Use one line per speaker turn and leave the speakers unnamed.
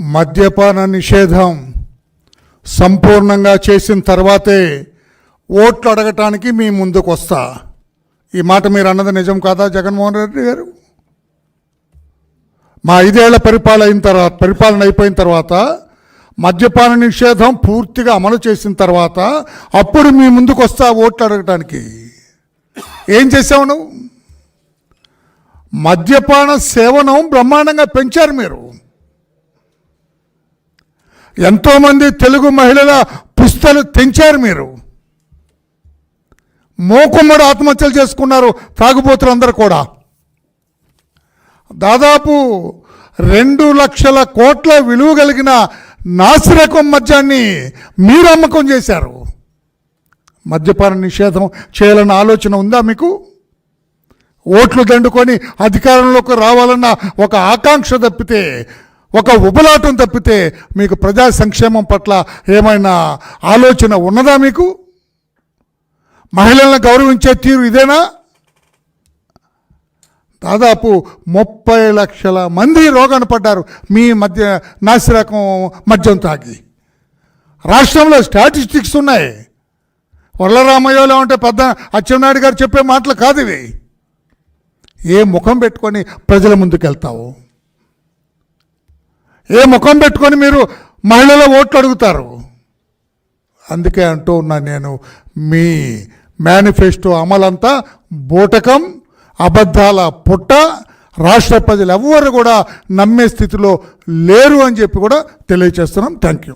మద్యపాన నిషేధం సంపూర్ణంగా చేసిన తర్వాతే ఓట్లు అడగటానికి మీ ముందుకు వస్తా ఈ మాట మీరు అన్నది నిజం కాదా జగన్మోహన్ రెడ్డి గారు? మా ఐదేళ్ళ పరిపాలన అయిన తర్వాత పరిపాలన అయిపోయిన తర్వాత మద్యపాన నిషేధం పూర్తిగా అమలు చేసిన తర్వాత అప్పుడు మీ ముందుకు వస్తా ఓట్లు అడగటానికి. ఏం చేసావు నువ్వు? మద్యపాన సేవనం బ్రహ్మాండంగా పెంచారు మీరు. ఎంతోమంది తెలుగు మహిళల పుస్తలు తెంచారు మీరు. మోకుమ్మడి ఆత్మహత్యలు చేసుకున్నారు తాగుబోతులందరూ కూడా. దాదాపు రెండు లక్షల కోట్ల విలువ కలిగిన నాసిరకం మద్యాన్ని మీరు అమ్మకం చేశారు. మద్యపాన నిషేధం చేయాలన్న ఆలోచన ఉందా మీకు? ఓట్లు దండుకొని అధికారంలోకి రావాలన్న ఒక ఆకాంక్ష తప్పితే ఒక ఉబలాటం తప్పితే మీకు ప్రజా సంక్షేమం పట్ల ఏమైనా ఆలోచన ఉన్నదా మీకు? మహిళలను గౌరవించే తీరు ఇదేనా? దాదాపు ముప్పై లక్షల మంది రోగాన్ని పడ్డారు. మీ మధ్య నాసిరకం మద్యం తాగి. రాష్ట్రంలో స్టాటిస్టిక్స్ ఉన్నాయి. వరలరామయ్యలో ఉంటే పెద్ద అచ్చెన్నాయుడు గారు చెప్పే మాటలు కాదు ఇవి. ఏ ముఖం పెట్టుకొని ప్రజల ముందుకు వెళ్తావు ఏ ముఖం పెట్టుకొని మీరు మహిళల ఓట్లు అడుగుతారు? అందుకే అంటూ ఉన్నా నేను మీ మేనిఫెస్టో అమలంతా బూటకం అబద్ధాల పుట్ట రాష్ట్ర ప్రజలు ఎవ్వరు కూడా నమ్మే స్థితిలో లేరు అని చెప్పి కూడా తెలియజేస్తున్నాం థ్యాంక్ యూ